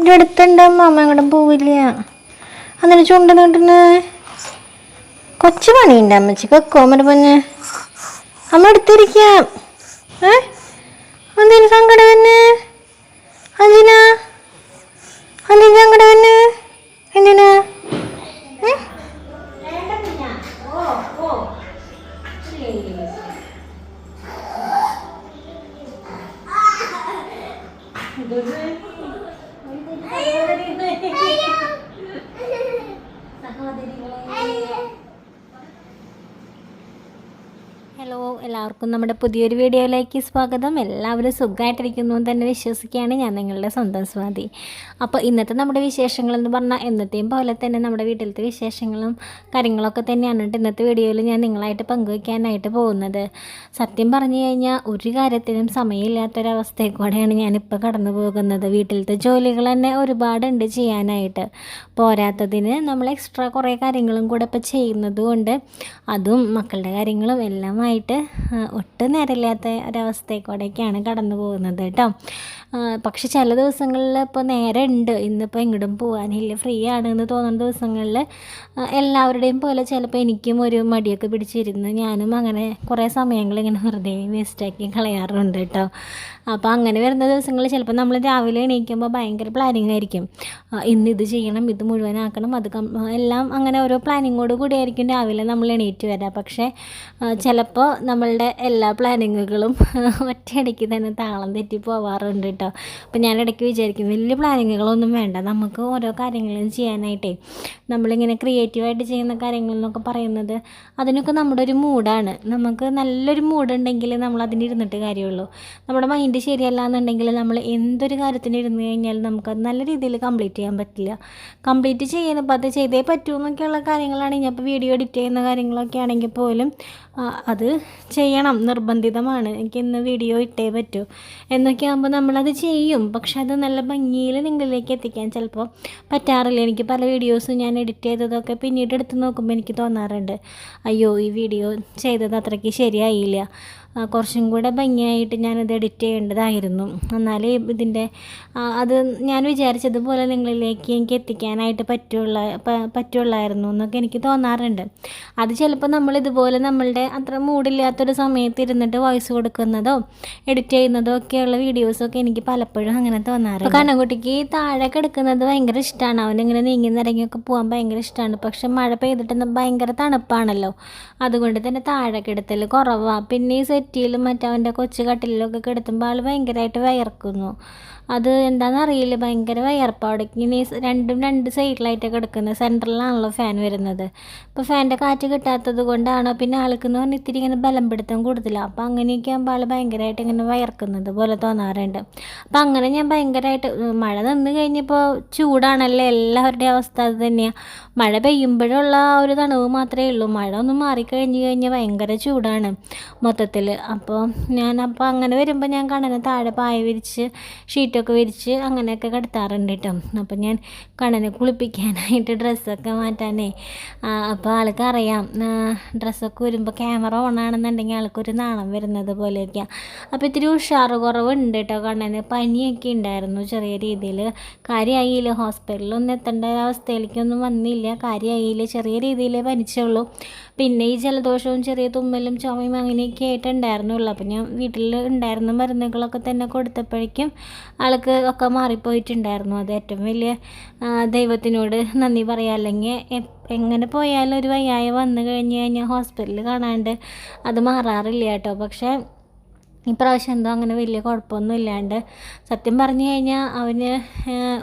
എന്റെ അടുത്തുണ്ട് അമ്മ അങ്ങോട്ടും പോവില്ല. എന്നിട്ട് ചൂണ്ട നീട്ടുന്ന. കൊച്ചു പണിയുണ്ട് അമ്മച്ചിക്ക് കോമര പഞ്ഞ് അമ്മ എടുത്തിരിക്കാം. ഏ? എന്തേലും സങ്കടം അഞ്ചിനാ സങ്കടം തന്നെ എന്തിനാ ഏ? ഹലോ എല്ലാവർക്കും നമ്മുടെ പുതിയൊരു വീഡിയോയിലേക്ക് സ്വാഗതം. എല്ലാവരും സുഖമായിട്ടിരിക്കുന്നു എന്ന് തന്നെ വിശ്വസിക്കുകയാണ് ഞാൻ നിങ്ങളുടെ സ്വന്തം സ്വാതി. അപ്പോൾ ഇന്നത്തെ നമ്മുടെ വിശേഷങ്ങൾ എന്ന് പറഞ്ഞാൽ എന്നത്തെയും പോലെ തന്നെ നമ്മുടെ വീട്ടിലത്തെ വിശേഷങ്ങളും കാര്യങ്ങളൊക്കെ തന്നെയാണ് ഇന്നത്തെ വീഡിയോയിൽ ഞാൻ നിങ്ങളായിട്ട് പങ്കുവയ്ക്കാനായിട്ട് പോകുന്നത്. സത്യം പറഞ്ഞു കഴിഞ്ഞാൽ ഒരു കാര്യത്തിനും സമയമില്ലാത്തൊരവസ്ഥയിൽ കൂടെയാണ് ഞാനിപ്പോൾ കടന്നു പോകുന്നത്. വീട്ടിലത്തെ ജോലികൾ തന്നെ ഒരുപാടുണ്ട് ചെയ്യാനായിട്ട്. പോരാത്തതിന് നമ്മൾ എക്സ്ട്രാ കുറേ കാര്യങ്ങളും കൂടെ ഇപ്പോൾ ചെയ്യുന്നതുകൊണ്ട് അതും മക്കളുടെ കാര്യങ്ങളും എല്ലാമായിട്ട് ഒട്ടും നേരമില്ലാത്ത ഒരവസ്ഥയെക്കൂടെയൊക്കെയാണ് കടന്നു പോകുന്നത് കേട്ടോ. പക്ഷെ ചില ദിവസങ്ങളിൽ ഇപ്പോൾ നേരെ ഉണ്ട് ഇന്നിപ്പോൾ എങ്ങോട്ടും പോകാനില്ല. ഫ്രീ ആണ് എന്ന് തോന്നുന്ന ദിവസങ്ങളിൽ എല്ലാവരുടെയും പോലെ ചിലപ്പോൾ എനിക്കും ഒരു മടിയൊക്കെ പിടിച്ചിരുന്ന്. ഞാനും അങ്ങനെ കുറേ സമയങ്ങൾ ഇങ്ങനെ വെറുതെ വേസ്റ്റാക്കി കളയാറുണ്ട് കേട്ടോ. അപ്പോൾ അങ്ങനെ വരുന്ന ദിവസങ്ങളിൽ ചിലപ്പോൾ നമ്മൾ രാവിലെ എണീക്കുമ്പോൾ ഭയങ്കര പ്ലാനിങ് ആയിരിക്കും. ഇന്ന് ഇത് ചെയ്യണം ഇത് മുഴുവനാക്കണം അത് എല്ലാം അങ്ങനെ ഓരോ പ്ലാനിങ്ങോട് കൂടിയായിരിക്കും രാവിലെ നമ്മൾ എണീറ്റ് വരാം. പക്ഷേ ചിലപ്പോൾ നമ്മളുടെ എല്ലാ പ്ലാനിങ്ങുകളും ഒറ്റയടിക്ക് തന്നെ താളം തെറ്റി പോവാറുണ്ട് കേട്ടോ അപ്പോൾ ഞാൻ ഇടയ്ക്ക് വിചാരിക്കും വലിയ പ്ലാനിങ്ങുകളൊന്നും വേണ്ട. നമുക്ക് ഓരോ കാര്യങ്ങളും ചെയ്യാനായിട്ടേ. നമ്മളിങ്ങനെ ക്രിയേറ്റീവായിട്ട് ചെയ്യുന്ന കാര്യങ്ങളെന്നൊക്കെ പറയുന്നത് അതിനൊക്കെ നമ്മുടെ ഒരു മൂഡാണ്. നമുക്ക് നല്ലൊരു മൂഡുണ്ടെങ്കിൽ നമ്മൾ അതിനിരുന്നിട്ട് കാര്യമുള്ളൂ. നമ്മുടെ മൈൻഡ് ശരിയല്ല എന്നുണ്ടെങ്കിൽ നമ്മൾ എന്തൊരു കാര്യത്തിന് ഇരുന്ന് കഴിഞ്ഞാൽ നമുക്കത് നല്ല രീതിയിൽ കംപ്ലീറ്റ് ചെയ്യാൻ പറ്റില്ല. കംപ്ലീറ്റ് ചെയ്യുന്നപ്പോൾ അത് ചെയ്തേ പറ്റൂ കാര്യങ്ങളാണ്. കാര്യങ്ങളാണെങ്കിൽ അപ്പോൾ വീഡിയോ എഡിറ്റ് ചെയ്യുന്ന കാര്യങ്ങളൊക്കെ ആണെങ്കിൽ പോലും അത് ചെയ്യണം നിർബന്ധിതമാണ്. എനിക്ക് ഇന്ന് വീഡിയോ ഇട്ടേ പറ്റൂ. എന്നൊക്കെ ആകുമ്പോൾ നമ്മളത് ചെയ്യും. പക്ഷെ അത് നല്ല ഭംഗിയിൽ നിങ്ങളിലേക്ക് എത്തിക്കാൻ ചിലപ്പോൾ പറ്റാറില്ല. എനിക്ക് പല വീഡിയോസും ഞാൻ എഡിറ്റ് ചെയ്തതൊക്കെ പിന്നീട് എടുത്ത് നോക്കുമ്പോൾ എനിക്ക് തോന്നാറുണ്ട്. അയ്യോ ഈ വീഡിയോ ചെയ്തത് അത്രയ്ക്ക് ശരിയായില്ല. കുറച്ചും കൂടെ ഭംഗിയായിട്ട് ഞാനത് എഡിറ്റ് ചെയ്യേണ്ടതായിരുന്നു. എന്നാലേ ഇതിന്റെ അത് ഞാൻ വിചാരിച്ചതുപോലെ നിങ്ങളിലേക്ക് എനിക്ക് എത്തിക്കാനായിട്ട് പറ്റുള്ള പറ്റുള്ളായിരുന്നു എന്നൊക്കെ എനിക്ക് തോന്നാറുണ്ട്. അത് ചിലപ്പോൾ നമ്മൾ ഇതുപോലെ നമ്മളുടെ അത്ര മൂടില്ലാത്തൊരു സമയത്ത് ഇരുന്നിട്ട് വോയിസ് കൊടുക്കുന്നതോ എഡിറ്റ് ചെയ്യുന്നതോ ഒക്കെയുള്ള വീഡിയോസൊക്കെ എനിക്ക് പലപ്പോഴും അങ്ങനെ തോന്നാറുണ്ട്. കണ്ണൻകുട്ടിക്ക് താഴെ കിടക്കുന്നത് ഭയങ്കര ഇഷ്ടമാണ് അവനിങ്ങനെ നീങ്ങി നിറങ്ങിയൊക്കെ പോകാൻ ഭയങ്കര ഇഷ്ടമാണ് പക്ഷെ മഴ പെയ്തിട്ട് ഭയങ്കര തണുപ്പാണല്ലോ. അതുകൊണ്ട് തന്നെ താഴെ കിടത്തൽ കുറവാണ് പിന്നെ ഈ സെറ്റിയിലും മറ്റവന്റെ കൊച്ചു കട്ടിലൊക്കെ കിടത്തുമ്പോൾ ആൾ ഭയങ്കരമായിട്ട് വയർക്കുന്നു. അത് എന്താണെന്നറിയില്ല ഭയങ്കര വയർപ്പ്. അവിടെ ഇങ്ങനെ രണ്ടും രണ്ട് സൈഡിലായിട്ടൊക്കെ കിടക്കുന്നത് സെന്ററിലാണല്ലോ ഫാൻ വരുന്നത്. അപ്പോൾ ഫാന്റെ കാറ്റ് കിട്ടാത്തത് കൊണ്ടാണോ പിന്നെ ആൾക്കെന്ന് പറഞ്ഞാൽ ഇത്തിരി ഇങ്ങനെ ബലം പിടുത്തം കൂടുതലാണ് അപ്പോൾ അങ്ങനെയൊക്കെ ആകുമ്പോൾ ആൾ ഭയങ്കരമായിട്ട് ഇങ്ങനെ വയർക്കുന്നത് പോലെ തോന്നാറുണ്ട്. അപ്പോൾ അങ്ങനെ ഞാൻ ഭയങ്കരമായിട്ട് മഴ നിന്ന് കഴിഞ്ഞപ്പോൾ ചൂടാണല്ലോ എല്ലാവരുടെയും അവസ്ഥ അത് തന്നെയാണ് മഴ പെയ്യുമ്പോഴുള്ള ഒരു തണുവ് മാത്രമേ ഉള്ളൂ. മഴ ഒന്ന് മാറിക്കഴിഞ്ഞ് കഴിഞ്ഞാൽ ഭയങ്കര ചൂടാണ്. മൊത്തത്തിൽ അപ്പോൾ ഞാൻ അപ്പോൾ അങ്ങനെ വരുമ്പോൾ ഞാൻ കണ്ണനെ താഴെ പായ വിരിച്ച് ഷീറ്റൊക്കെ വിരിച്ച് അങ്ങനെയൊക്കെ കിടത്താറുണ്ട് കേട്ടോ അപ്പോൾ ഞാൻ കണ്ണനെ കുളിപ്പിക്കാനായിട്ട് ഡ്രസ്സൊക്കെ മാറ്റാനേ അപ്പോൾ ആൾക്ക് അറിയാം ഡ്രസ്സൊക്കെ വരുമ്പോൾ ക്യാമറ ഓൺ ആണെന്നുണ്ടെങ്കിൽ ആൾക്കൊരു നാണം വരുന്നത് പോലെയൊക്കെയാണ് അപ്പോൾ ഇത്തിരി ഉഷാറ് കുറവുണ്ട് കേട്ടോ കണ്ണന്. പനിയൊക്കെ ഉണ്ടായിരുന്നു ചെറിയ രീതിയിൽ കാര്യമായില്ല ഹോസ്പിറ്റലിലൊന്നും എത്തേണ്ട അവസ്ഥയിലേക്കൊന്നും വന്നില്ല. കാര്യമായില്ല ചെറിയ രീതിയിൽ പനിച്ചുള്ളൂ പിന്നെ ഈ ജലദോഷവും ചെറിയ തുമ്മലും ചുമയും അങ്ങനെയൊക്കെ ആയിട്ടുണ്ടായിരുന്നുള്ളൂ അപ്പം ഞാൻ വീട്ടിൽ ഉണ്ടായിരുന്ന മരുന്നുകളൊക്കെ തന്നെ കൊടുത്തപ്പോഴേക്കും ആൾക്ക് ഒക്കെ മാറിപ്പോയിട്ടുണ്ടായിരുന്നു. അത് ഏറ്റവും വലിയ ദൈവത്തിനോട് നന്ദി പറയാം. അല്ലെങ്കിൽ എങ്ങനെ പോയാലും ഒരു വയ്യായ വന്നു കഴിഞ്ഞ് കഴിഞ്ഞാൽ ഹോസ്പിറ്റലിൽ കാണാണ്ട് അത് മാറാറില്ല കേട്ടോ. പക്ഷേ ഇപ്രാവശ്യം എന്തോ അങ്ങനെ വലിയ കുഴപ്പമൊന്നും ഇല്ലാണ്ട് സത്യം പറഞ്ഞു കഴിഞ്ഞാൽ അവന്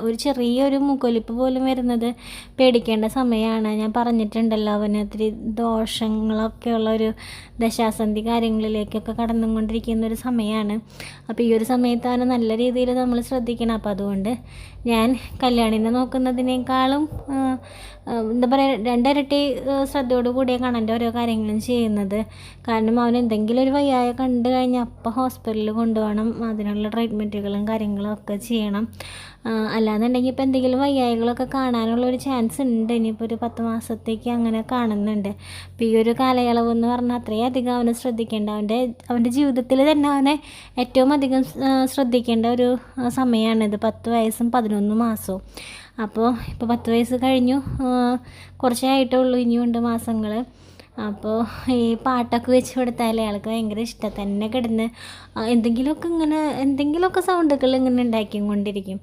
ഒരു ചെറിയൊരു മുക്കൊലിപ്പ് പോലും വരുന്നത് പേടിക്കേണ്ട സമയമാണ്. ഞാൻ പറഞ്ഞിട്ടുണ്ടല്ലോ അവന് ഒത്തിരി ദോഷങ്ങളൊക്കെ ഉള്ള ഒരു ദശാസന്ധി കാര്യങ്ങളിലേക്കൊക്കെ കടന്നുകൊണ്ടിരിക്കുന്ന ഒരു സമയമാണ്. അപ്പോൾ ഈ ഒരു സമയത്ത് അവനെ നല്ല രീതിയിൽ നമ്മൾ ശ്രദ്ധിക്കണം. അപ്പോൾ അതുകൊണ്ട് ഞാൻ കല്യാണിനെ നോക്കുന്നതിനേക്കാളും എന്താ പറയുക രണ്ടിരട്ടി ശ്രദ്ധയോട് കൂടിയാണ് കണ്ണന്റെ ഓരോ കാര്യങ്ങളും ചെയ്യുന്നത്. കാരണം അവൻ എന്തെങ്കിലും ഒരു വയ്യായ കണ്ടു കഴിഞ്ഞാൽ അപ്പോൾ ഹോസ്പിറ്റലിൽ കൊണ്ടുപോകണം അതിനുള്ള ട്രീറ്റ്മെന്റുകളും കാര്യങ്ങളും ഒക്കെ ചെയ്യണം. അല്ലാന്നുണ്ടെങ്കിൽ ഇപ്പോൾ എന്തെങ്കിലും വയ്യായകളൊക്കെ കാണാനുള്ള ഒരു ചാൻസ് ഉണ്ട്. ഇനിയിപ്പോൾ ഒരു പത്ത് മാസത്തേക്ക് അങ്ങനെ കാണുന്നുണ്ട്. അപ്പോൾ ഈ ഒരു കാലയളവ് എന്ന് പറഞ്ഞാൽ അത്രയും അധികം അവനെ ശ്രദ്ധിക്കേണ്ട അവന്റെ അവന്റെ ജീവിതത്തിൽ തന്നെ അവനെ ഏറ്റവും അധികം ശ്രദ്ധിക്കേണ്ട ഒരു സമയമാണിത് പത്ത് വയസ്സും പതിനൊന്ന് മാസവും. അപ്പോൾ ഇപ്പോൾ പത്ത് വയസ്സ് കഴിഞ്ഞു. കുറച്ചേ ആയിട്ടേ ഉള്ളൂ ഇനിയുണ്ട് മാസങ്ങൾ അപ്പോൾ ഈ പാട്ടൊക്കെ വെച്ച് കൊടുത്താൽ അയാൾക്ക് ഭയങ്കര ഇഷ്ടം. തന്നെ കിടന്ന് എന്തെങ്കിലുമൊക്കെ ഇങ്ങനെ എന്തെങ്കിലുമൊക്കെ സൗണ്ടുകൾ ഇങ്ങനെ ഉണ്ടാക്കി ഉണ്ടാക്കിക്കൊണ്ടിരിക്കും.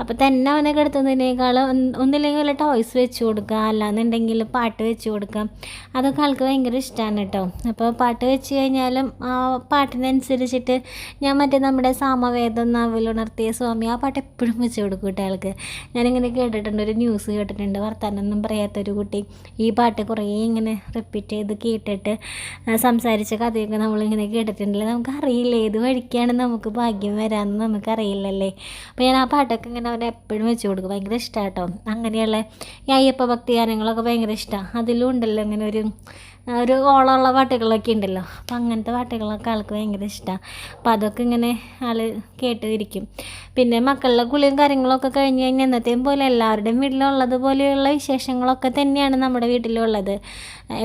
അപ്പോൾ തന്നെ അവനെ കിടത്തുന്നതിനേക്കാളും ഒന്ന് ഒന്നില്ലെങ്കിൽ വല്ല ടോയ്സ് വെച്ച് കൊടുക്കുക അല്ലാന്നുണ്ടെങ്കിൽ പാട്ട് വെച്ച് കൊടുക്കാം. അതൊക്കെ ആൾക്ക് ഭയങ്കര ഇഷ്ടമാണ് കേട്ടോ അപ്പോൾ പാട്ട് വെച്ച് കഴിഞ്ഞാലും ആ പാട്ടിനനുസരിച്ചിട്ട് ഞാൻ മറ്റേ നമ്മുടെ സാമവേദം നവിലുണർത്തിയ സ്വാമി ആ പാട്ട് എപ്പോഴും വെച്ച് കൊടുക്കും കേട്ടോ ആൾക്ക് ഞാനിങ്ങനെ കേട്ടിട്ടുണ്ട് ഒരു ന്യൂസ് കേട്ടിട്ടുണ്ട്. വർത്താനൊന്നും പറയാത്തൊരു കുട്ടി. ഈ പാട്ട് കുറേ ഇങ്ങനെ റിപ്പീറ്റ് ചെയ്ത് കേട്ടിട്ട് സംസാരിച്ച കഥയൊക്കെ നമ്മളിങ്ങനെ കേട്ടിട്ടുണ്ടല്ലേ? നമുക്ക് അറിയില്ല ഏത് വഴിക്കാണ് നമുക്ക് ഭാഗ്യം വരാമെന്ന് നമുക്കറിയില്ലല്ലേ? അപ്പോൾ ഞാൻ ആ പാട്ടൊക്കെ ഇങ്ങനെ അവനെ എപ്പോഴും വെച്ച് കൊടുക്കും. ഭയങ്കര ഇഷ്ടമാണ് കേട്ടോ അങ്ങനെയുള്ള ഈ അയ്യപ്പ ഭക്തി ഗാനങ്ങളൊക്കെ ഭയങ്കര ഇഷ്ടമാണ് അതിലും ഉണ്ടല്ലോ ഇങ്ങനെ ഒരു ഒരു ഓളമുള്ള പാട്ടുകളൊക്കെ ഉണ്ടല്ലോ. അപ്പം അങ്ങനത്തെ പാട്ടുകളൊക്കെ ആൾക്ക് ഭയങ്കര ഇഷ്ടമാണ് അപ്പം അതൊക്കെ ഇങ്ങനെ ആൾ കേട്ടിരിക്കും. പിന്നെ മക്കളുടെ കുളിയും കാര്യങ്ങളൊക്കെ കഴിഞ്ഞ് കഴിഞ്ഞാൽ എന്നത്തെയും പോലെ എല്ലാവരുടെയും വീട്ടിലുള്ളത് പോലെയുള്ള വിശേഷങ്ങളൊക്കെ തന്നെയാണ് നമ്മുടെ വീട്ടിലുള്ളത്.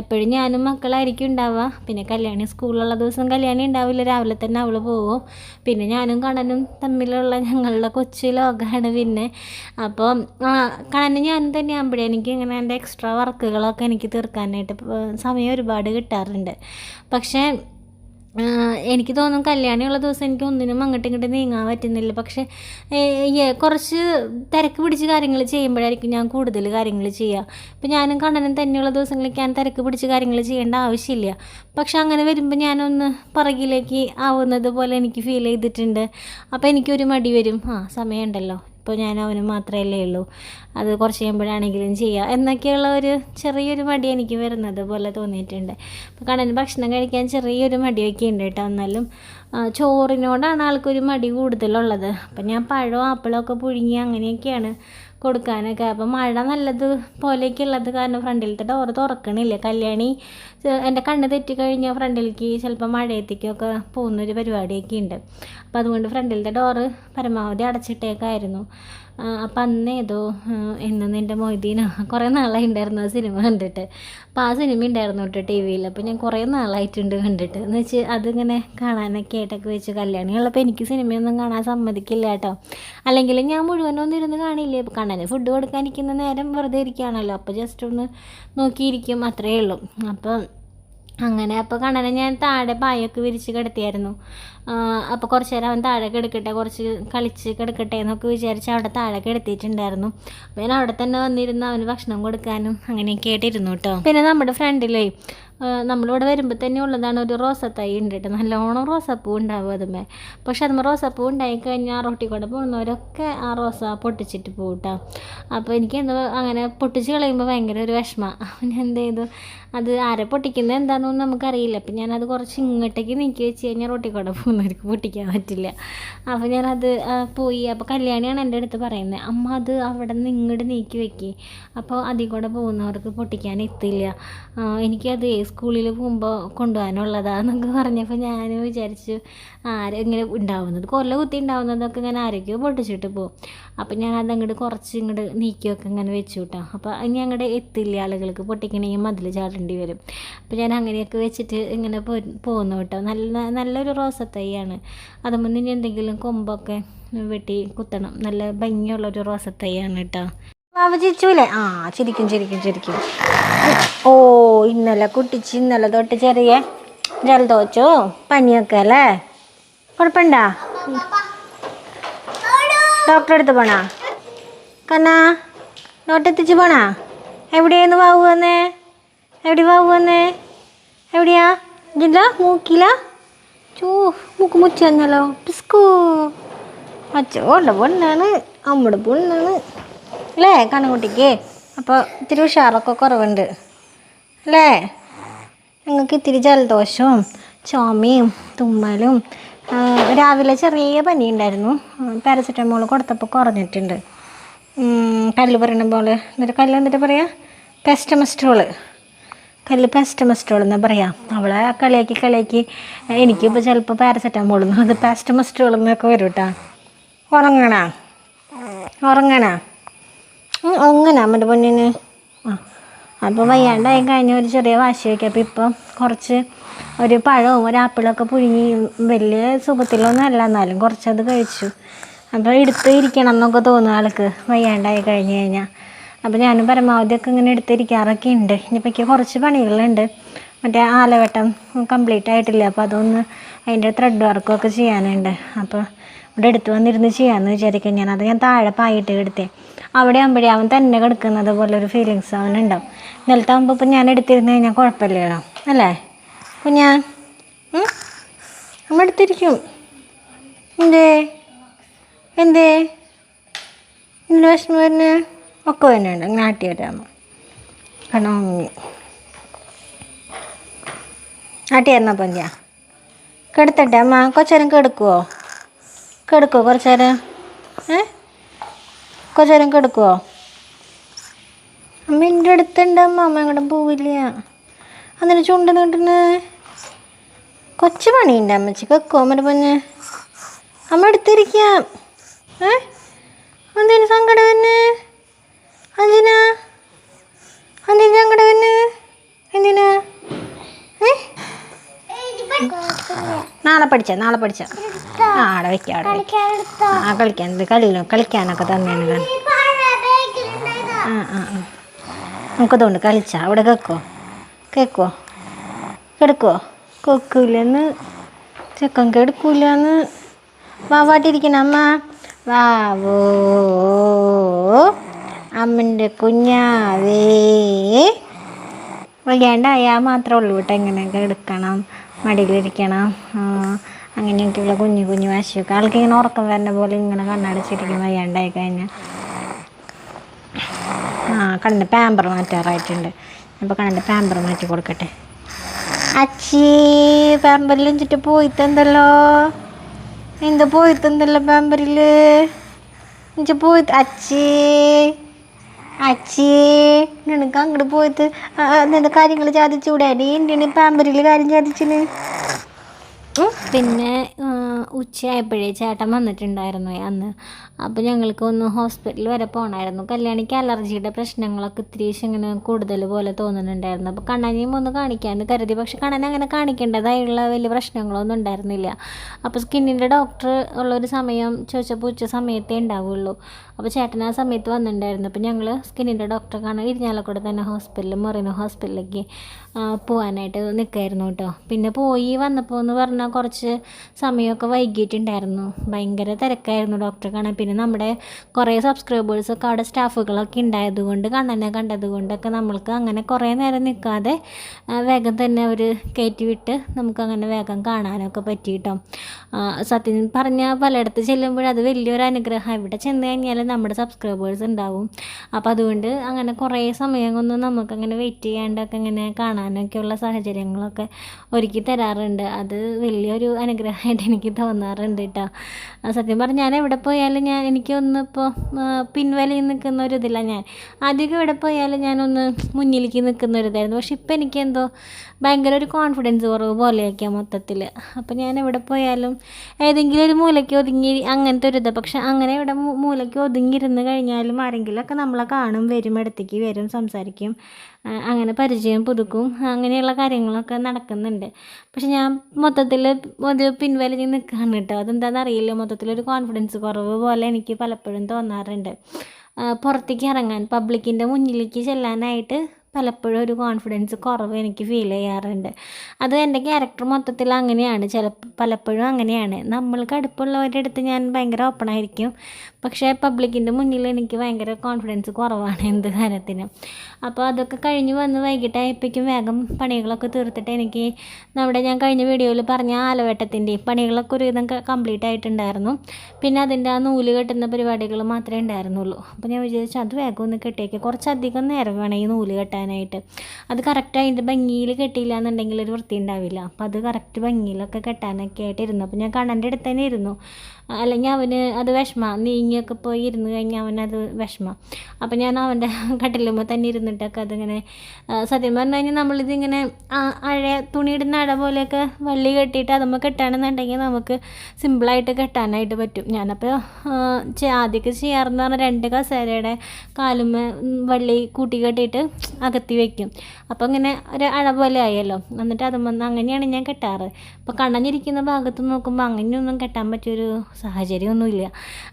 എപ്പോഴും ഞാനും മക്കളായിരിക്കും ഉണ്ടാവുക. പിന്നെ കല്യാണി സ്കൂളിലുള്ള ദിവസം കല്യാണി ഉണ്ടാവില്ല. രാവിലെ തന്നെ അവൾ പോവും. പിന്നെ ഞാനും കണനും തമ്മിലുള്ള ഞങ്ങളുടെ കൊച്ചു ലോകമാണ് പിന്നെ. അപ്പോൾ കണനും ഞാനും തന്നെ ആകുമ്പോഴേ എനിക്ക് ഇങ്ങനെ എന്റെ എക്സ്ട്രാ വർക്കുകളൊക്കെ എനിക്ക് തീർക്കാനായിട്ട് സമയം ഒരുപാട് കിട്ടാറുണ്ട്. പക്ഷേ എനിക്ക് തോന്നും കല്യാണമുള്ള ദിവസം എനിക്ക് ഒന്നിനും അങ്ങോട്ടും ഇങ്ങോട്ടും നീങ്ങാൻ പറ്റുന്നില്ല. പക്ഷേ കുറച്ച് തിരക്ക് പിടിച്ച് കാര്യങ്ങൾ ചെയ്യുമ്പോഴായിരിക്കും ഞാൻ കൂടുതൽ കാര്യങ്ങൾ ചെയ്യുക. ഇപ്പം ഞാനും കണ്ണനും തന്നെയുള്ള ദിവസങ്ങളിൽ ഞാൻ തിരക്ക് പിടിച്ച് കാര്യങ്ങൾ ചെയ്യേണ്ട ആവശ്യമില്ല. പക്ഷെ അങ്ങനെ വരുമ്പോൾ ഞാനൊന്ന് പുറകിലേക്ക് ആവുന്നത് പോലെ എനിക്ക് ഫീൽ ചെയ്തിട്ടുണ്ട്. അപ്പോൾ എനിക്കൊരു മടി വരും. ആ സമയമുണ്ടല്ലോ. ഇപ്പോൾ ഞാൻ അവന് മാത്രമല്ലേ ഉള്ളൂ. അത് കുറച്ച് കഴിയുമ്പോഴാണെങ്കിലും ചെയ്യാം. എന്നൊക്കെയുള്ള ഒരു ചെറിയൊരു മടി എനിക്ക് വരുന്നത് പോലെ തോന്നിയിട്ടുണ്ട്. അപ്പോൾ കണ്ണന് ഭക്ഷണം കഴിക്കാൻ ചെറിയൊരു മടിയൊക്കെ ഉണ്ട് കേട്ടോ. എന്നാലും ചോറിനോടാണ് ആൾക്കൊരു മടി കൂടുതലുള്ളത്. അപ്പം ഞാൻ പഴവും ആപ്പിളൊക്കെ പുഴുങ്ങി അങ്ങനെയൊക്കെയാണ് കൊടുക്കാനൊക്കെ. അപ്പം മഴ നല്ലത് പോലെയൊക്കെ ഉള്ളത് കാരണം ഫ്രണ്ടിലത്തെ ഡോറ് തുറക്കണില്ല. കല്യാണി എന്റെ കണ്ണ് തെറ്റിക്കഴിഞ്ഞാൽ ഫ്രണ്ടിലേക്ക് ചിലപ്പോൾ മഴയത്തേക്കൊക്കെ പോകുന്നൊരു പരിപാടിയൊക്കെ ഉണ്ട്. അപ്പോൾ അതുകൊണ്ട് ഫ്രണ്ടിലത്തെ ഡോറ് പരമാവധി അടച്ചിട്ടേക്കായിരുന്നു. അപ്പം അന്ന് ഏതോ എന്നും എന്റെ മൊയ്തീനോ കുറേ നാളായി ഉണ്ടായിരുന്നു ആ സിനിമ കണ്ടിട്ട്. അപ്പം ആ സിനിമ ഉണ്ടായിരുന്നു കേട്ടോ ടി വിയിൽ. അപ്പോൾ ഞാൻ കുറേ നാളായിട്ടുണ്ട് കണ്ടിട്ട്. എന്ന് വെച്ച് അതിങ്ങനെ കാണാനൊക്കെ ആയിട്ടൊക്കെ വെച്ച് കല്യാണികളപ്പോൾ എനിക്ക് സിനിമയൊന്നും കാണാൻ സമ്മതിക്കില്ല കേട്ടോ. അല്ലെങ്കിൽ ഞാൻ മുഴുവനൊന്നും ഇരുന്ന് കാണില്ലേ? കണ്ണന് ഫുഡ് കൊടുക്കാനിരിക്കുന്ന നേരം വെറുതെ ഇരിക്കുകയാണല്ലോ. അപ്പോൾ ജസ്റ്റ് ഒന്ന് നോക്കിയിരിക്കും അത്രയേ ഉള്ളൂ. അപ്പം അങ്ങനെ അപ്പോൾ കണ്ണനെ ഞാൻ താഴെ പായൊക്കെ വിരിച്ച് കിടത്തിയായിരുന്നു. അപ്പോൾ കുറച്ച് നേരം അവൻ താഴെ കിടക്കട്ടെ കുറച്ച് കളിച്ച് കിടക്കട്ടെ എന്നൊക്കെ വിചാരിച്ച് അവിടെ താഴെ കിടത്തിയിട്ടുണ്ടായിരുന്നു അപ്പോൾ ഞാൻ അവിടെ തന്നെ വന്നിരുന്ന് അവന് ഭക്ഷണം കൊടുക്കാനും അങ്ങനെയൊക്കെ ആയിട്ടിരുന്നു കേട്ടോ. പിന്നെ നമ്മുടെ ഫ്രണ്ടിലേ നമ്മളിവിടെ വരുമ്പോൾ തന്നെ ഉള്ളതാണ് ഒരു റോസത്തൈ ഉണ്ട് കേട്ടോ നല്ലോണം റോസാപ്പൂ ഉണ്ടാവും അതുമേ. പക്ഷെ അതുമ്മ റോസാപ്പൂ ഉണ്ടായി കഴിഞ്ഞാൽ റോട്ടി കൂടെ പോകുന്നവരൊക്കെ ആ റോസ പൊട്ടിച്ചിട്ട് പോകും കേട്ടോ അപ്പോൾ എനിക്ക് എന്തോ അങ്ങനെ പൊട്ടിച്ച് കളയുമ്പോൾ ഭയങ്കര ഒരു വിഷമം. ഞാൻ എന്ത് ചെയ്തു? അത് ആരെ പൊട്ടിക്കുന്നത് എന്താണെന്നൊന്നും നമുക്കറിയില്ല. അപ്പം ഞാനത് കുറച്ച് ഇങ്ങോട്ടേക്ക് നീക്കി വെച്ച് കഴിഞ്ഞാൽ റൊട്ടിക്കൂടെ പോകുന്നവർക്ക് പൊട്ടിക്കാൻ പറ്റില്ല. അപ്പോൾ ഞാനത് പോയി. അപ്പോൾ കല്യാണിയാണ് എന്റെ അടുത്ത് പറയുന്നത്. അമ്മ അത് അവിടെ നിന്ന് ഇങ്ങോട്ട് നീക്കി വെക്കി. അപ്പോൾ അതിൽ കൂടെ പോകുന്നവർക്ക് പൊട്ടിക്കാൻ എത്തില്ല. എനിക്കത് സ്കൂളിൽ പോകുമ്പോൾ കൊണ്ടുപോകാനുള്ളതാന്നൊക്കെ പറഞ്ഞപ്പോൾ ഞാൻ വിചാരിച്ചു ആരും ഇങ്ങനെ ഉണ്ടാവുന്നത്? കൊല്ല കുത്തി ഉണ്ടാവുന്നതൊക്കെ ഞാൻ ആരൊക്കെയോ പൊട്ടിച്ചിട്ട് പോകും. അപ്പം ഞാൻ അത് അങ്ങോട്ട് കുറച്ച് ഇങ്ങോട്ട് നീക്കിയൊക്കെ ഇങ്ങനെ വെച്ചു കേട്ടോ അപ്പോൾ ഇനി അങ്ങോട്ട് എത്തില്ല ആളുകൾക്ക് പൊട്ടിക്കണമെങ്കിൽ മതിൽ ചാടേണ്ടി വരും അപ്പോൾ ഞാൻ അങ്ങനെയൊക്കെ വെച്ചിട്ട് ഇങ്ങനെ പോകുന്നു കേട്ടോ. നല്ല നല്ലൊരു റോസത്തൈയാണ്. അതുമ്പോൾ ഇനി എന്തെങ്കിലും കൊമ്പൊക്കെ വെട്ടി കുത്തണം. നല്ല ഭംഗിയുള്ളൊരു റോസത്തൈയാണ് കേട്ടോ. വാവ ചിരിച്ചൂലേ? ആ ചിരിക്കും ചിരിക്കും ചിരിക്കും. ഓ ഇന്നലെ കുട്ടിച്ച് ഇന്നലെ തൊട്ട് ചെറിയ ജലദോച്ചോ പനിയൊക്കെ അല്ലേ? കുഴപ്പമുണ്ടാ? ഡോക്ടറെ അടുത്ത് പോണാ? കന്നാ ഡോക്ടർ എത്തിച്ച് പോണാ? എവിടെയെന്ന് വാവു വന്നേ? എവിടെ പോകുന്നേ എവിടെയാ? ഇതില്ല മൂക്കില? ചൂ മൂക്ക് മുച്ച വന്നല്ലോ. പിസ്കൂ. അച്ചോടെ പൊണ്ണാണ്. അമ്മയുടെ പൊണ്ണാണ്. അല്ലേ കണ്ണുകുട്ടിക്ക്? അപ്പോൾ ഇത്തിരി ഉഷാറൊക്കെ കുറവുണ്ട്. അല്ലേ? ഞങ്ങൾക്ക് ഇത്തിരി ജലദോഷവും ചുമയും തുമ്മലും രാവിലെ ചെറിയ പനി ഉണ്ടായിരുന്നു പാരസെറ്റമോൾ കൊടുത്തപ്പോൾ കുറഞ്ഞിട്ടുണ്ട്. കല്ല് പറയണ പോലെ എന്നിട്ട് കല്ല് എന്നിട്ട് പറയാം? പെസ്റ്റമസ്ട്രോൾ കല്ല് പാസ്റ്റമസ്റ്റോൾ പറയാം. അവളെ കളിയാക്കി കളിയാക്കി എനിക്കിപ്പോൾ ചിലപ്പോൾ പാരസെറ്റാമോൾ എന്ന് അത് പാസ്റ്റമസ്റ്റോൾ എന്നൊക്കെ വരും കേട്ടോ ഉറങ്ങണ? ഉറങ്ങണ? ഉറങ്ങണ അമ്മന്റെ പൊന്നിന്? ആ അപ്പോൾ വയ്യാണ്ടായി കഴിഞ്ഞ ഒരു ചെറിയ വാശി വയ്ക്കുക അപ്പോൾ ഇപ്പം കുറച്ച് ഒരു പഴവും ഒരു ആപ്പിളൊക്കെ പുഴുങ്ങി വലിയ സുഖത്തിലൊന്നും അല്ല എന്നാലും കുറച്ചത് കഴിച്ചു. അപ്പോൾ എടുത്ത് ഇരിക്കണം എന്നൊക്കെ തോന്നും ആൾക്ക് വയ്യാണ്ടായി കഴിഞ്ഞ് കഴിഞ്ഞാൽ അപ്പോൾ ഞാനും പരമാവധിയൊക്കെ ഇങ്ങനെ എടുത്തിരിക്കാറൊക്കെ ഉണ്ട്. ഇനിയിപ്പോൾ എനിക്ക് കുറച്ച് പണികളുണ്ട്. മറ്റേ ആലവട്ടം കംപ്ലീറ്റ് ആയിട്ടില്ല. അപ്പോൾ അതൊന്ന് അതിന്റെ ത്രെഡ് വർക്കൊക്കെ ചെയ്യാനുണ്ട്. അപ്പോൾ ഇവിടെ എടുത്തു വന്നിരുന്ന് ചെയ്യാമെന്ന് വിചാരിക്കും ഞാൻ അത് ഞാൻ താഴെ പായിട്ട് എടുത്തേ. അവിടെ ആകുമ്പോഴേ അവൻ തന്നെ കിടക്കുന്നത് പോലെ ഒരു ഫീലിങ്സ് അവനുണ്ടാവും. നിലത്ത് ആകുമ്പോൾ ഇപ്പം ഞാൻ എടുത്തിരുന്ന് കഴിഞ്ഞാൽ കുഴപ്പമില്ലല്ലോ അല്ലേ? അപ്പം ഞാൻ അമ്മ എടുത്തിരിക്കും. എന്തേ? എന്തേ? ഇന്ന് വിഷമം വരുന്നേ? ഒക്കെ തന്നെയുണ്ട്. ആട്ടി വരാമ കണോങ്ങി ആട്ടി തന്നപ്പം ഞാൻ കെടുത്തട്ടെ. അമ്മ കുറച്ചേരം കെടുക്കുവോ? കെടുക്കുവോ കുറച്ച് നേരം? ഏ? കുറച്ച് നേരം കെടുക്കുവോ? അമ്മ എന്റെ അടുത്തുണ്ട് അമ്മ. അമ്മ എങ്ങോട്ടും പോവില്ല. എന്നിട്ട് ചുണ്ട് നീട്ടുന്നു. കൊച്ചു പണിയുണ്ട് അമ്മച്ചി കെക്കോ അമ്മ പൊന്ന്? അമ്മ എടുത്തിരിക്കാം. ഏ? എന്തിനു സങ്കടം തന്നെ എന്തിനാ എന്തിനു സങ്കടം തന്നെ എന്തിനാ ഏ നാളെ പഠിച്ച? നാളെ പഠിച്ച? ആ അവിടെ വെക്കാം അവിടെ വെക്കാം. ആ കളിക്കാൻ. ഇത് കളിയിലോ കളിക്കാനൊക്കെ തന്നെയാണ് ആ ആ ആ. നമുക്കതുകൊണ്ട് കളിച്ച. അവിടെ കേക്കോ? കേക്കോ? കിടക്കുവോ കൊക്കൂലെന്ന്. ചെക്കൻ കിടക്കൂലെന്ന്. വാവാട്ടിരിക്കണ അമ്മ. വാവോ അമ്മന്റെ കുഞ്ഞാവേ. വയ്യാണ്ടായാൽ മാത്രമേ ഉള്ളൂ കേട്ടോ എങ്ങനെയൊക്കെ എടുക്കണം മടിയിലിരിക്കണം അങ്ങനെയൊക്കെയുള്ള കുഞ്ഞു കുഞ്ഞു വാശിയൊക്കെ. ആൾക്ക് ഇങ്ങനെ ഉറക്കം വരുന്ന പോലെ ഇങ്ങനെ കണ്ണടച്ചിരിക്കുന്ന വയ്യാണ്ടായി കഴിഞ്ഞാൽ ആ കണ്ണിന്റെ പാമ്പർ മാറ്റാറായിട്ടുണ്ട്. അപ്പോൾ കണ്ണിന്റെ പാമ്പർ മാറ്റി കൊടുക്കട്ടെ. അച്ചി പാമ്പറിൽ ചുറ്റും പോയിത്തെന്തല്ലോ? എന്താ പോയിത്തെന്തല്ലോ പാമ്പറിൽ പോയി അച്ചി. അച്ചി നിനക്ക് അങ്ങോട്ട് പോയിട്ട് എന്താ കാര്യങ്ങൾ ചാദിച്ചൂടെ? നീ എന്തിനാ പാമ്പറിൽ കാര്യം ചാദിച്ചിന് പിന്നെ ഉച്ചയായപ്പോഴേ ചേട്ടൻ വന്നിട്ടുണ്ടായിരുന്നു അന്ന്. അപ്പോൾ ഞങ്ങൾക്ക് ഒന്ന് ഹോസ്പിറ്റലിൽ വരെ പോകണമായിരുന്നു. കല്യാണിക്ക് അലർജിയുടെ പ്രശ്നങ്ങളൊക്കെ ഇത്തിരി ഇങ്ങനെ കൂടുതൽ പോലെ തോന്നുന്നുണ്ടായിരുന്നു. അപ്പോൾ കണ്ണനെയും ഒന്ന് കാണിക്കാമെന്ന് കരുതി. പക്ഷെ കണ്ണനെ അങ്ങനെ കാണിക്കേണ്ടതായുള്ള വലിയ പ്രശ്നങ്ങളൊന്നും ഉണ്ടായിരുന്നില്ല. അപ്പോൾ സ്കിന്നിന്റെ ഡോക്ടർ ഉള്ളൊരു സമയം ചോദിച്ചപ്പോൾ ഉച്ച സമയത്തേ ഉണ്ടാവുള്ളൂ. അപ്പോൾ ചേട്ടൻ ആ സമയത്ത് വന്നിട്ടുണ്ടായിരുന്നു. അപ്പോൾ ഞങ്ങൾ സ്കിന്നിന്റെ ഡോക്ടറെ കാണാൻ ഇരിഞ്ഞാലക്കൂടെ തന്നെ ഹോസ്പിറ്റലിൽ മൊറീനോ ഹോസ്പിറ്റലിലേക്ക് പോകാനായിട്ട് നിൽക്കായിരുന്നു കേട്ടോ. പിന്നെ പോയി വന്നപ്പോൾ എന്ന് പറഞ്ഞാൽ കുറച്ച് സമയമൊക്കെ വൈകിട്ടുണ്ടായിരുന്നു ഭയങ്കര തിരക്കായിരുന്നു ഡോക്ടറെ കാണാൻ. പിന്നെ നമ്മുടെ കുറേ സബ്സ്ക്രൈബേഴ്സൊക്കെ അവിടെ സ്റ്റാഫുകളൊക്കെ ഉണ്ടായതുകൊണ്ട് കണ്ണനെ കണ്ടതുകൊണ്ടൊക്കെ നമ്മൾക്ക് അങ്ങനെ കുറേ നേരം നിൽക്കാതെ വേഗം തന്നെ അവർ കയറ്റി വിട്ട് നമുക്കങ്ങനെ വേഗം കാണാനൊക്കെ പറ്റി കേട്ടോ സത്യം പറഞ്ഞാൽ പലയിടത്ത് ചെല്ലുമ്പോൾ അത് വലിയൊരു അനുഗ്രഹം. ഇവിടെ ചെന്ന് കഴിഞ്ഞാൽ നമ്മുടെ സബ്സ്ക്രൈബേഴ്സ് ഉണ്ടാവും. അപ്പോൾ അതുകൊണ്ട് അങ്ങനെ കുറേ സമയം ഒന്നും നമുക്കങ്ങനെ വെയിറ്റ് ചെയ്യാണ്ടൊക്കെ ഇങ്ങനെ കാണാനൊക്കെയുള്ള സാഹചര്യങ്ങളൊക്കെ ഒരുക്കി തരാറുണ്ട്. അത് വലിയൊരു അനുഗ്രഹമായിട്ട് എനിക്ക് തോന്നാറുണ്ട് കേട്ടോ. സത്യം പറഞ്ഞാൽ ഞാൻ എവിടെ പോയാലും ഞാൻ എനിക്കൊന്ന് ഇപ്പോൾ പിൻവലിയിൽ നിൽക്കുന്ന ഒരു ഇതില്ല ഞാൻ. ആദ്യമൊക്കെ എവിടെ പോയാലും ഞാനൊന്ന് മുന്നിലേക്ക് നിൽക്കുന്ന ഒരു ഇതായിരുന്നു. പക്ഷെ ഇപ്പം എനിക്കെന്തോ ഭയങ്കര ഒരു കോൺഫിഡൻസ് കുറവ് പോലെയൊക്കെയാണ് മൊത്തത്തിൽ. അപ്പോൾ ഞാൻ എവിടെ പോയാലും ഏതെങ്കിലും ഒരു മൂലയ്ക്ക് ഒതുങ്ങി അങ്ങനത്തെ ഒരു ഇത്. പക്ഷെ അങ്ങനെ ഇവിടെ മൂലയ്ക്ക് ഒതുങ്ങിയിരുന്ന് കഴിഞ്ഞാലും ആരെങ്കിലുമൊക്കെ നമ്മളെ കാണും വരും ഇടത്തേക്ക് വരും സംസാരിക്കും. അങ്ങനെ പരിചയം പുതുക്കും. അങ്ങനെയുള്ള കാര്യങ്ങളൊക്കെ നടക്കുന്നുണ്ട്. പക്ഷെ ഞാൻ മൊത്തത്തിൽ ഒരു പിൻവലിഞ്ഞ് നിൽക്കുകയാണ് കേട്ടോ. അതെന്താണെന്ന് അറിയില്ല മൊത്തത്തിലൊരു കോൺഫിഡൻസ് കുറവ് പോലെ എനിക്ക് പലപ്പോഴും തോന്നാറുണ്ട്. പുറത്തേക്ക് ഇറങ്ങാൻ പബ്ലിക്കിന്റെ മുന്നിലേക്ക് ചെല്ലാനായിട്ട് പലപ്പോഴും ഒരു കോൺഫിഡൻസ് കുറവ് എനിക്ക് ഫീൽ ചെയ്യാറുണ്ട്. അത് എന്റെ ക്യാരക്ടർ മൊത്തത്തിൽ അങ്ങനെയാണ്. ചില പലപ്പോഴും അങ്ങനെയാണ്. നമ്മൾക്ക് അടുപ്പുള്ളവരുടെ അടുത്ത് ഞാൻ ഭയങ്കര ഓപ്പൺ ആയിരിക്കും. പക്ഷേ പബ്ലിക്കിന്റെ മുന്നിൽ എനിക്ക് ഭയങ്കര കോൺഫിഡൻസ് കുറവാണ് എന്ത് കാര്യത്തിനും. അപ്പോൾ അതൊക്കെ കഴിഞ്ഞ് വന്ന് വൈകിട്ടായപ്പോഴേക്കും വേഗം പണികളൊക്കെ തീർത്തിട്ട് എനിക്ക് നമ്മുടെ ഞാൻ കഴിഞ്ഞ വീഡിയോയിൽ പറഞ്ഞ ആലവട്ടത്തിന്റെ പണികളൊക്കെ ഒരുവിധം കംപ്ലീറ്റ് ആയിട്ടുണ്ടായിരുന്നു. പിന്നെ അതിന്റെ ആ നൂൽ കെട്ടുന്ന പരിപാടികൾ മാത്രമേ ഉണ്ടായിരുന്നുള്ളൂ. അപ്പോൾ ഞാൻ വിചാരിച്ചു അത് വേഗം ഒന്ന് കെട്ടിയേക്ക്. കുറച്ചധികം നേരം വേണം ഈ നൂൽ കെട്ടാനായിട്ട് അത് കറക്റ്റ് അതിന്റെ ഭംഗിയിൽ കെട്ടിയില്ല എന്നുണ്ടെങ്കിൽ ഒരു വൃത്തി ഉണ്ടാവില്ല അപ്പോൾ അത് കറക്റ്റ് ഭംഗിയിലൊക്കെ കെട്ടാനൊക്കെ ആയിട്ട് ഇരുന്നു. അപ്പോൾ ഞാൻ കണ്ണന്റെ അടുത്ത് തന്നെ ഇരുന്നു. അല്ലെങ്കിൽ അവന് അത് വിഷമ. നീങ്ങിയൊക്കെ പോയി ഇരുന്ന് കഴിഞ്ഞാൽ അവനത് വിഷമ. അപ്പം ഞാൻ അവന്റെ കട്ടിലുമ്പോൾ തന്നെ ഇരുന്നിട്ടൊക്കെ അതിങ്ങനെ സത്യം പറഞ്ഞു കഴിഞ്ഞാൽ നമ്മളിതിങ്ങനെ അഴ തുണിയിടുന്ന അഴ പോലെയൊക്കെ വള്ളി കെട്ടിയിട്ട് അതുമ്പോൾ കെട്ടാണെന്നുണ്ടെങ്കിൽ നമുക്ക് സിമ്പിളായിട്ട് കെട്ടാനായിട്ട് പറ്റും. ഞാനപ്പോൾ ആദ്യമൊക്കെ ചെയ്യാറെന്ന് പറഞ്ഞാൽ രണ്ട് കസേരയുടെ കാലുമ്മ വള്ളി കൂട്ടി കെട്ടിയിട്ട് അകത്തി വയ്ക്കും അപ്പോൾ ഇങ്ങനെ ഒരു അഴ പോലെ ആയല്ലോ. എന്നിട്ട് അതുമ്പോൾ അങ്ങനെയാണ് ഞാൻ കെട്ടാറ്. അപ്പോൾ കണ്ണഞ്ഞിരിക്കുന്ന ഭാഗത്ത് നോക്കുമ്പോൾ അങ്ങനെയൊന്നും കെട്ടാൻ പറ്റിയൊരു സാഹചര്യമൊന്നുമില്ല.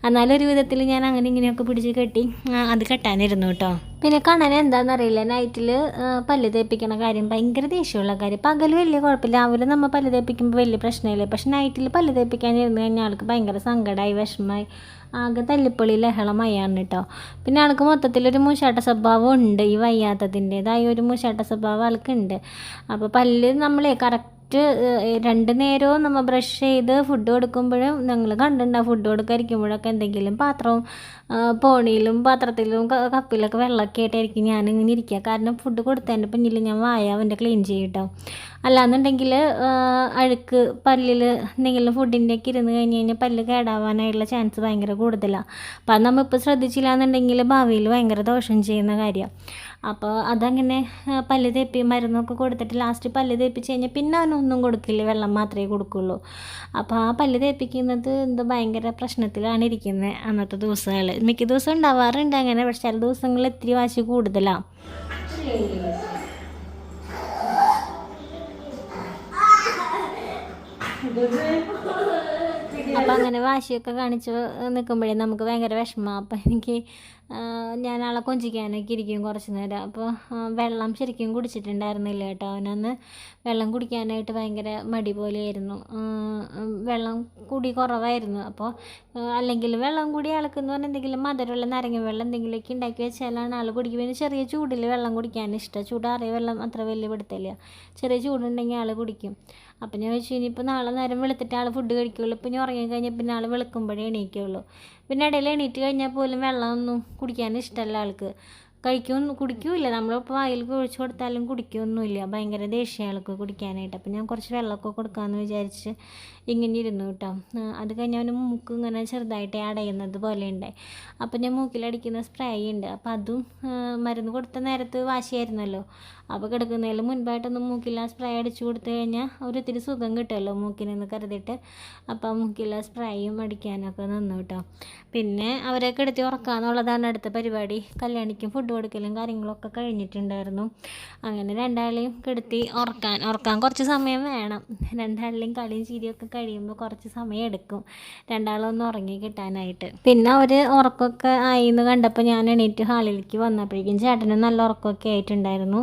എന്നാലും ഒരു വിധത്തിൽ ഞാൻ അങ്ങനെ ഇങ്ങനെയൊക്കെ പിടിച്ച് കെട്ടി അത് കെട്ടാനിരുന്നു കേട്ടോ. പിന്നെ കണ്ണന് എന്താണെന്നറിയില്ല നൈറ്റിൽ പല്ല് തേപ്പിക്കണ കാര്യം ഭയങ്കര ദേഷ്യമുള്ള കാര്യം. പകൽ വലിയ കുഴപ്പമില്ല. രാവിലെ നമ്മൾ പല്ല് തേപ്പിക്കുമ്പോൾ വലിയ പ്രശ്നമില്ല. പക്ഷെ നൈറ്റിൽ പല്ല് തേപ്പിക്കാൻ ഇരുന്ന് കഴിഞ്ഞാൽ ആൾക്ക് ഭയങ്കര സങ്കടമായി വിഷമമായി ആകെ തല്ലിപ്പൊളി ലഹളമയാണ് കേട്ടോ. പിന്നെ ആൾക്ക് മൊത്തത്തിലൊരു മൂശാട്ട സ്വഭാവം ഉണ്ട്. ഈ വയ്യാത്തതിന്റെതായ ഒരു മൂശാട്ട സ്വഭാവം ആൾക്കുണ്ട്. അപ്പോൾ പല്ല് നമ്മളെ കറക്റ്റ് രണ്ട് നേരവും നമ്മൾ ബ്രഷ് ചെയ്ത് ഫുഡ് കൊടുക്കുമ്പോഴും നിങ്ങൾ കണ്ടിട്ടുണ്ടാവും ഫുഡ് കൊടുക്കാതിരിക്കുമ്പോഴൊക്കെ എന്തെങ്കിലും പാത്രവും പോണിയിലും പാത്രത്തിലും കപ്പിലൊക്കെ വെള്ളമൊക്കെ ആയിട്ടായിരിക്കും ഞാനിങ്ങനെ ഇരിക്കുക. കാരണം ഫുഡ് കൊടുത്തതിന്റെ പിന്നിൽ ഞാൻ വായ അവന്റെ ക്ലീൻ ചെയ്യും കേട്ടോ അല്ലാന്നുണ്ടെങ്കിൽ അഴുക്ക് പല്ലിൽ എന്തെങ്കിലും ഫുഡിന്റെ ഒക്കെ ഇരുന്ന് കഴിഞ്ഞ് കഴിഞ്ഞാൽ പല്ല് കേടാവാനായിട്ടുള്ള ചാൻസ് ഭയങ്കര കൂടുതലാണ് അപ്പം അത് നമ്മളിപ്പോൾ ശ്രദ്ധിച്ചില്ല എന്നുണ്ടെങ്കിൽ ഭാവിയിൽ ഭയങ്കര ദോഷം ചെയ്യുന്ന കാര്യമാണ് അപ്പോൾ അതങ്ങനെ പല്ല് തേപ്പി മരുന്നൊക്കെ കൊടുത്തിട്ട് ലാസ്റ്റ് പല്ല് തേപ്പിച്ച് കഴിഞ്ഞാൽ പിന്നെ അവനൊന്നും കൊടുക്കില്ല വെള്ളം മാത്രമേ കൊടുക്കുള്ളൂ. അപ്പോൾ ആ പല്ല് തേപ്പിക്കുന്നത് എന്തോ ഭയങ്കര പ്രശ്നത്തിലാണ് ഇരിക്കുന്നത് അന്നത്തെ ദിവസങ്ങൾ മിക്ക ദിവസം ഉണ്ടാവാറുണ്ട് അങ്ങനെ പക്ഷെ ചില ദിവസങ്ങളിൽ ഇത്തിരി വാശി കൂടുതലാണ് അപ്പം അങ്ങനെ വാശിയൊക്കെ കാണിച്ച് നിൽക്കുമ്പോഴേ നമുക്ക് ഭയങ്കര വിഷമം. അപ്പം എനിക്ക് ഞാൻ ആളെ കൊഞ്ചിക്കാനൊക്കെ ഇരിക്കും കുറച്ച് നേരം. അപ്പോൾ വെള്ളം ശരിക്കും കുടിച്ചിട്ടുണ്ടായിരുന്നില്ല കേട്ടോ. അവനന്ന് വെള്ളം കുടിക്കാനായിട്ട് ഭയങ്കര മടി പോലെയായിരുന്നു. വെള്ളം കുടി കുറവായിരുന്നു. അപ്പോൾ അല്ലെങ്കിൽ വെള്ളം കൂടി ആൾക്കെന്ന് പറഞ്ഞാൽ എന്തെങ്കിലും മധുരമുള്ള നാരങ്ങ വെള്ളം എന്തെങ്കിലുമൊക്കെ ഉണ്ടാക്കി വെച്ചാലാണ് ആൾ കുടിക്കുമ്പോൾ ചെറിയ ചൂടിൽ വെള്ളം കുടിക്കാൻ ഇഷ്ടം ചൂടാറിയ വെള്ളം അത്ര വലിയ പിടുത്തമില്ല. ചെറിയ ചൂടുണ്ടെങ്കിൽ ആൾ കുടിക്കും. അപ്പം ഞാൻ വെച്ചു ഇനിയിപ്പോൾ നാളെ നേരം വെളുത്തിട്ട് ആൾ ഫുഡ് കഴിക്കുള്ളൂ. ഇപ്പം ഞാൻ ഉറങ്ങി കഴിഞ്ഞാൽ പിന്നെ ആൾ വെളുക്കുമ്പോഴേ എണീക്കുള്ളൂ. പിന്നെ ഇടയിൽ എണീറ്റ് കഴിഞ്ഞാൽ പോലും വെള്ളമൊന്നും കുടിക്കാൻ ഇഷ്ടമല്ല ആൾക്ക്. കഴിക്കും കുടിക്കൂല നമ്മളിപ്പോൾ വായിൽ ഒഴിച്ചു കൊടുത്താലും കുടിക്കൊന്നുമില്ല. ഭയങ്കര ദേഷ്യം ആൾക്ക് കുടിക്കാനായിട്ട്. അപ്പം ഞാൻ കുറച്ച് വെള്ളമൊക്കെ കൊടുക്കാമെന്ന് വിചാരിച്ച് ഇങ്ങനെ ഇരുന്നു കേട്ടോ. അത് കഴിഞ്ഞ് അവന് മൂക്ക് ഇങ്ങനെ ചെറുതായിട്ട് അടയുന്നത് പോലെ ഉണ്ടായി അപ്പം ഞാൻ മൂക്കിലടിക്കുന്ന സ്പ്രേ ഉണ്ട്. അപ്പം അതും മരുന്ന് കൊടുത്ത നേരത്ത് വാശിയായിരുന്നല്ലോ. അപ്പോൾ കിടക്കുന്നതിൽ മുൻപായിട്ടൊന്ന് മൂക്കില്ലാ സ്പ്രേ അടിച്ചു കൊടുത്തു കഴിഞ്ഞാൽ ഒരിത്തിരി സുഖം കിട്ടുമല്ലോ മൂക്കിനെന്ന് കരുതിയിട്ട്. അപ്പോൾ മൂക്കില്ലാ സ്പ്രേയും അടിക്കാനൊക്കെ നിന്നു കേട്ടോ. പിന്നെ അവരെ കിടത്തി ഉറക്കാന്നുള്ളതാണ് അടുത്ത പരിപാടി. കല്യാണിക്കും ഫുഡ് കൊടുക്കലും കാര്യങ്ങളൊക്കെ കഴിഞ്ഞിട്ടുണ്ടായിരുന്നു. അങ്ങനെ രണ്ടാളെയും കിടത്തി ഉറക്കാൻ ഉറക്കാൻ കുറച്ച് സമയം വേണം. രണ്ടാളിലെയും കളിയും ചിരിയൊക്കെ കഴിയുമ്പോൾ കുറച്ച് സമയം എടുക്കും രണ്ടാളൊന്ന് ഉറങ്ങി കിട്ടാനായിട്ട്. പിന്നെ അവർ ഉറക്കമൊക്കെ ആയി എന്ന് കണ്ടപ്പോൾ ഞാൻ എണീറ്റ് ഹാളിലേക്ക് വന്നപ്പോഴേക്കും ചേട്ടന് നല്ല ഉറക്കമൊക്കെ ആയിട്ടുണ്ടായിരുന്നു.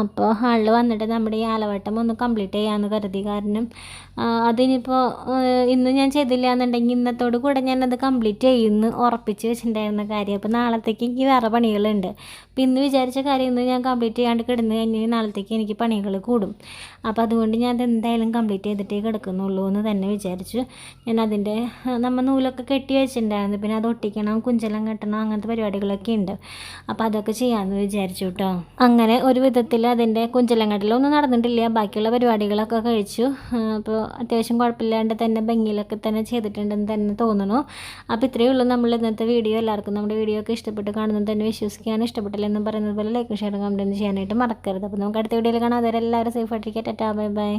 അപ്പോൾ ഹാളിൽ വന്നിട്ട് നമ്മുടെ ഈ ആലവട്ടം ഒന്ന് കംപ്ലീറ്റ് ചെയ്യാമെന്ന് കരുതി. കാരണം അതിനിപ്പോൾ ഇന്ന് ഞാൻ ചെയ്തില്ല എന്നുണ്ടെങ്കിൽ ഇന്നത്തോട് കൂടെ ഞാനത് കംപ്ലീറ്റ് ചെയ്യുമെന്ന് ഉറപ്പിച്ച് വെച്ചിട്ടുണ്ടായിരുന്ന കാര്യം. അപ്പോൾ നാളത്തേക്ക് എനിക്ക് വേറെ പണികളുണ്ട്. അപ്പോൾ ഇന്ന് വിചാരിച്ച കാര്യം ഇന്ന് ഞാൻ കംപ്ലീറ്റ് ചെയ്യാണ്ട് കിടന്ന് കഴിഞ്ഞാൽ നാളത്തേക്ക് എനിക്ക് പണികൾ കൂടും. അപ്പോൾ അതുകൊണ്ട് ഞാൻ അത് എന്തായാലും കംപ്ലീറ്റ് ചെയ്തിട്ടേ കിടക്കുന്നുള്ളൂ എന്ന് തന്നെ വിചാരിച്ചു. ഞാൻ അതിന്റെ നമ്മൾ നൂലൊക്കെ കെട്ടി വെച്ചിട്ടുണ്ടായിരുന്നു. പിന്നെ അത് ഒട്ടിക്കണം കുഞ്ചലം കെട്ടണം അങ്ങനത്തെ പരിപാടികളൊക്കെ ഉണ്ട്. അപ്പോൾ അതൊക്കെ ചെയ്യാമെന്ന് വിചാരിച്ചു കേട്ടോ അങ്ങനെ ഒരു വിധത്തിൽ അതിന്റെ കുഞ്ചലം കെട്ടലൊന്നും നടന്നിട്ടില്ല. ബാക്കിയുള്ള പരിപാടികളൊക്കെ കഴിച്ചു. അപ്പോൾ അത്യാവശ്യം കുഴപ്പമില്ലാണ്ട് തന്നെ ഭംഗിയിലൊക്കെ തന്നെ ചെയ്തിട്ടുണ്ടെന്ന് തന്നെ തോന്നുന്നു. അപ്പോൾ ഇത്രയേ ഉള്ളൂ നമ്മൾ ഇന്നത്തെ വീഡിയോ. എല്ലാവർക്കും നമ്മുടെ വീഡിയോ ഒക്കെ ഇഷ്ടപ്പെട്ട് കാണുന്നത് തന്നെ വിശ്വസിക്കാൻ ഇഷ്ടപ്പെട്ടില്ല എന്ന് പറയുന്നത് പോലെ ലൈക്ക് ഷെയർ കമന്റ് ചെയ്യാനായിട്ട് മറക്കരുത്. അപ്പോൾ നമുക്ക് അടുത്ത വീഡിയോയിൽ കാണാം. അതുവരെ എല്ലാവരും സേഫ് ആയിട്ടിരിക്കുക. Tata bye bye.